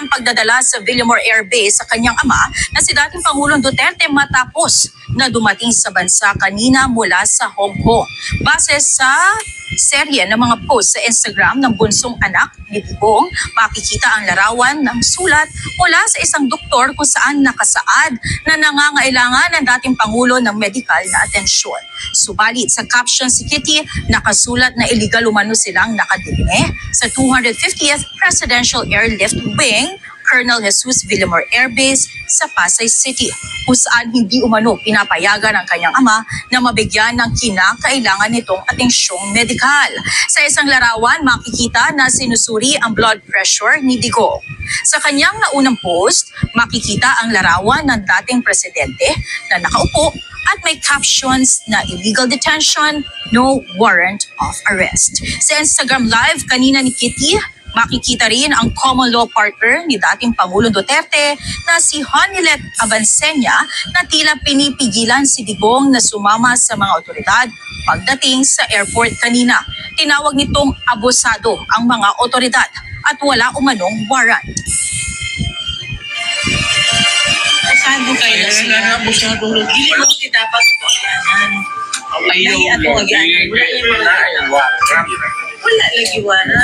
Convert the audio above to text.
ang pagdadala sa Villamor Air Base sa kanyang ama na si dating Pangulong Duterte matapos na dumating sa bansa kanina mula sa Hong Kong. Base sa serye ng mga post sa Instagram ng bunsong anak ni Digong, makikita ang larawan ng sulat mula sa isang doktor kung saan nakasaad na nangangailangan ng dating Pangulo ng medical na atensyon. Subalit sa caption si Kitty, nakasulat na illegal umano silang nakadilime sa 250th Presidential Airlift Wing Colonel Jesus Villamor Air Base sa Pasay City kung saan hindi umano pinapayagan ng kanyang ama na mabigyan ng kinakailangan nitong atensyong medikal. Sa isang larawan, makikita na sinusuri ang blood pressure ni Digo. Sa kanyang naunang post, makikita ang larawan ng dating presidente na nakaupo at may captions na illegal detention, no warrant of arrest. Sa Instagram Live kanina ni Kitty, makikita rin ang common law partner ni dating Pangulong Duterte na si Honilet Avancenia na tila pinipigilan si Digong na sumama sa mga otoridad pagdating sa airport kanina. Tinawag nitong abusado ang mga otoridad at wala umanong warrant. Abusado kayo na sila. Abusado na. Dili mo kasi dapat ito agyanan. Yung mga- Wala lagi wala.